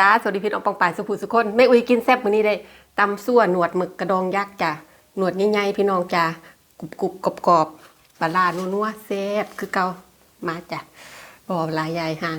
จ้าสวัสดีพี่น้องปองป่ายสุภูสุคนแม่อุ้ยกินแซ่บมื้อนี้ได้ตำซั่วหนวดหมึกกระดองยักษ์จ้ะหนวดใหญ่ๆพี่น้องจ้ะกรุบกรุบกรอบกรอบปลาร้านัวๆแซ่บคือเก่ามาจ้ะบ่หลายยายห่าง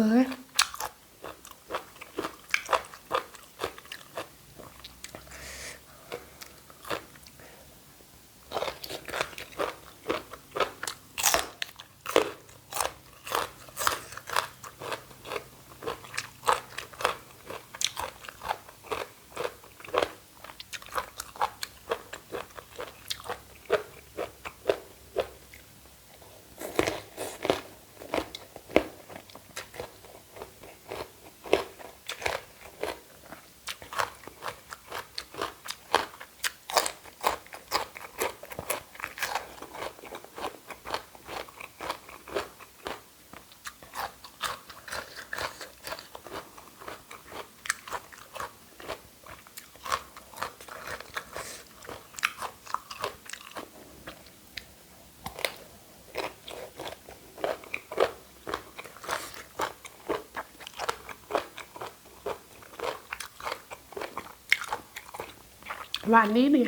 เหวานนิดนึง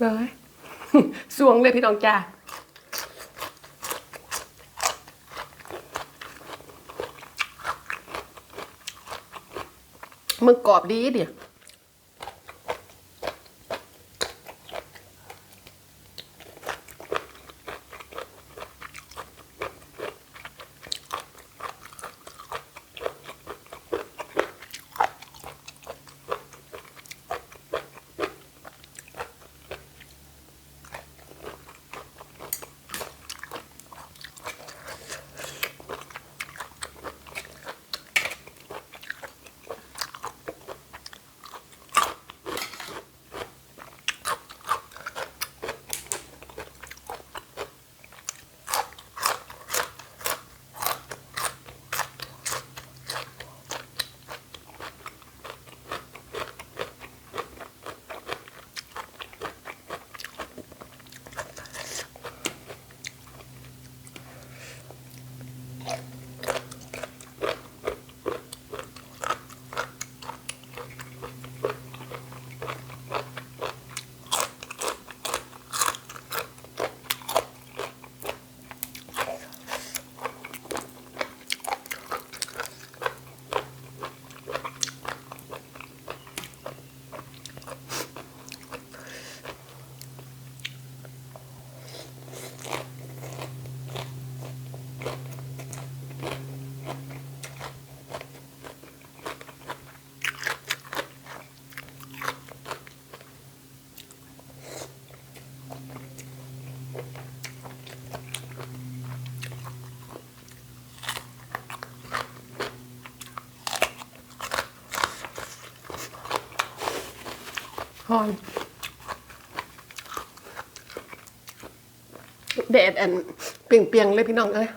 เลยสวงเลยพี่น้องจ้ามึงกรอบดีเดียว ฮอนแดดอันเปียงๆเลยพี่น้องเอ้ย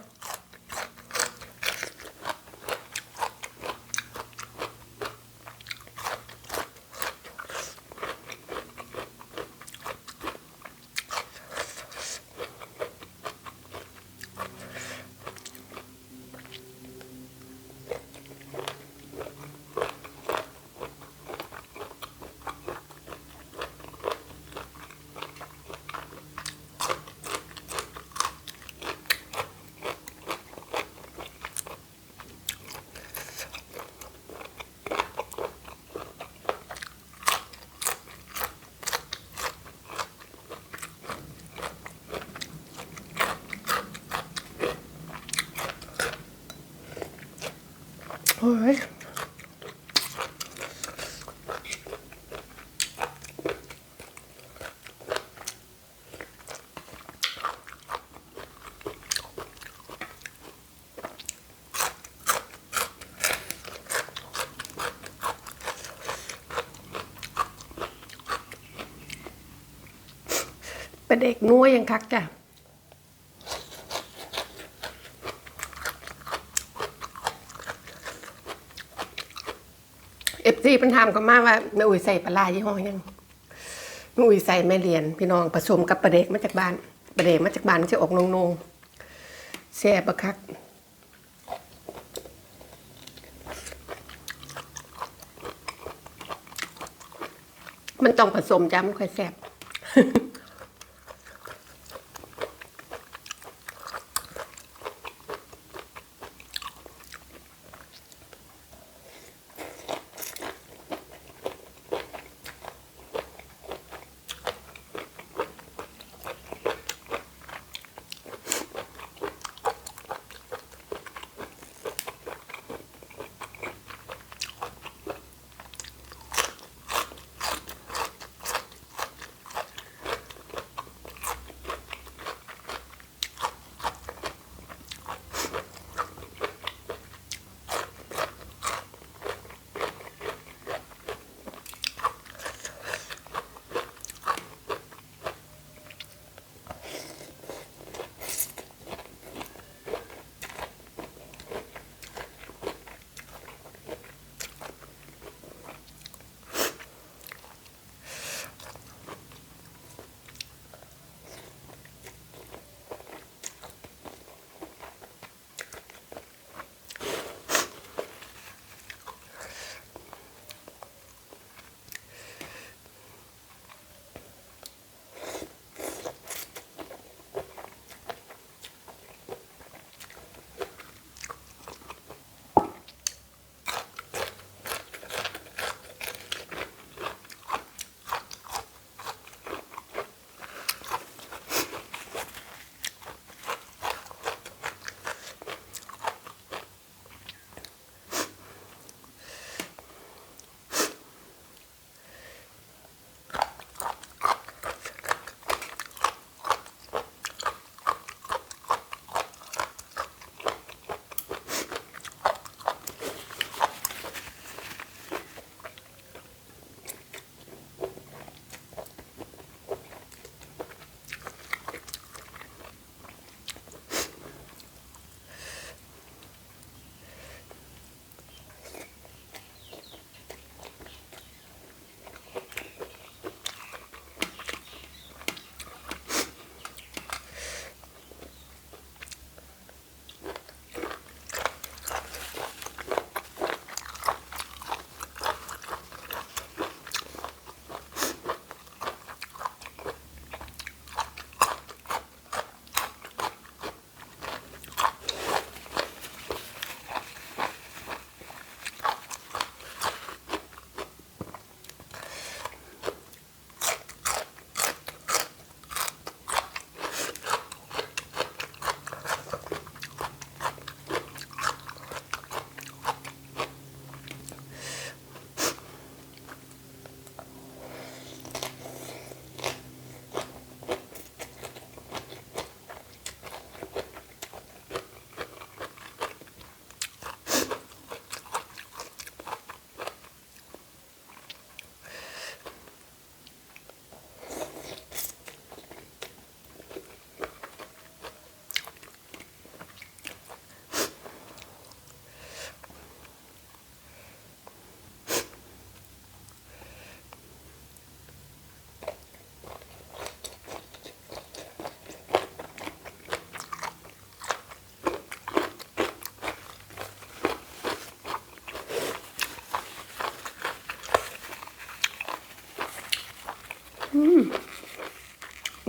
โอ้ย เป็นเด็กนัวยังคักจ้ะเอฟซีเป็นถามก็มาว่าแม่อุ้ยใส่ปลาร้ายี่ห้อยังแม่อุ้ยใส่แม่เรียน พี่น้องผสมกับปลาเด็กมาจากบ้านปลาเด็กมาจากบ้านจะออกนงๆแซ่บปะคักมันต้องผสมจ้ามันค่อยแซ่บ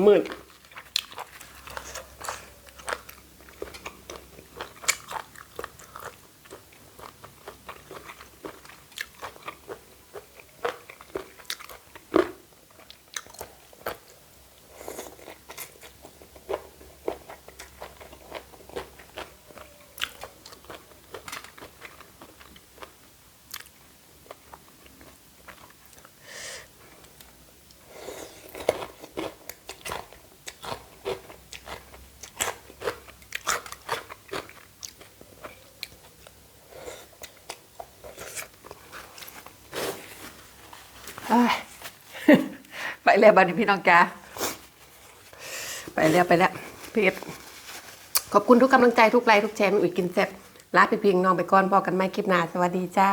มื แล้วบันนี้พี่น้องจ้าไปแล้วไปแล้วเพชรขอบคุณทุกกำลังใจทุกไลค์ทุกแชร์ม่อุ๋ยกินแซ่บลาไปเพียงน้องไปก่อนบอกกันไม่คลิปหน้าสวัสดีจ้า